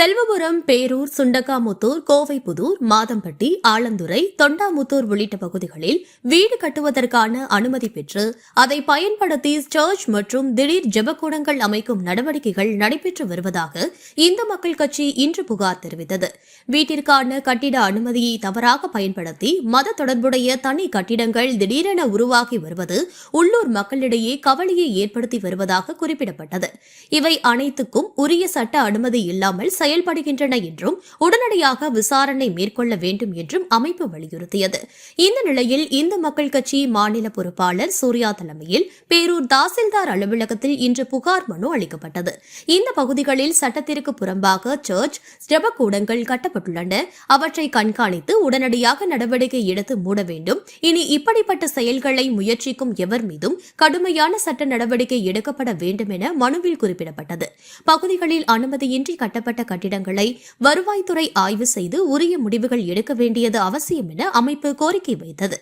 செல்வபுரம் பேரூர் சுண்டக்காமுத்தூர் கோவைப்புதூர் மாதம்பட்டி ஆலந்துறை தொண்டாமுத்தூர் உள்ளிட்ட பகுதிகளில் வீடு கட்டுவதற்கான அனுமதி பெற்று அதை பயன்படுத்தி சர்ச் மற்றும் திடீர் ஜெபக்கூடங்கள் அமைக்கும் நடவடிக்கைகள் நடைபெற்று வருவதாக இந்து மக்கள் கட்சி இன்று புகார் தெரிவித்தது. வீட்டிற்கான கட்டிட அனுமதியை தவறாக பயன்படுத்தி மத தொடர்புடைய தனி கட்டிடங்கள் திடீரென உருவாகி வருவது உள்ளூர் மக்களிடையே கவலையை ஏற்படுத்தி வருவதாக குறிப்பிடப்பட்டது. இவை அனைத்துக்கும் உரிய சட்ட அனுமதி இல்லாமல் செயல்படுகின்றன என்றும் உடனடியாக விசாரணை மேற்கொள்ள வேண்டும் என்றும் அமைப்பு வலியுறுத்தியது. இந்த நிலையில் இந்து மக்கள் கட்சி மாநில பொறுப்பாளர் சூர்யா தலைமையில் பேரூர் தாசில்தார் அலுவலகத்தில் இன்று புகார் மனு அளிக்கப்பட்டது. இந்த பகுதிகளில் சட்டத்திற்கு புறம்பாக சர்ச் ஜெபக்கூடங்கள் கட்டப்பட்டுள்ளன. அவற்றை கண்காணித்து உடனடியாக நடவடிக்கை எடுத்து மூட வேண்டும். இனி இப்படிப்பட்ட செயல்களை முயற்சிக்கும் எவர் மீதும் கடுமையான சட்ட நடவடிக்கை எடுக்கப்பட வேண்டும் என மனுவில் குறிப்பிடப்பட்டது. பகுதிகளில் அனுமதியின்றி கட்டப்பட்ட கட்டிடங்களை வருவாய்த்துறை ஆய்வு செய்து உரிய முடிவுகள் எடுக்க வேண்டியது அவசியம் என அமைப்பு கோரிக்கை வைத்தது.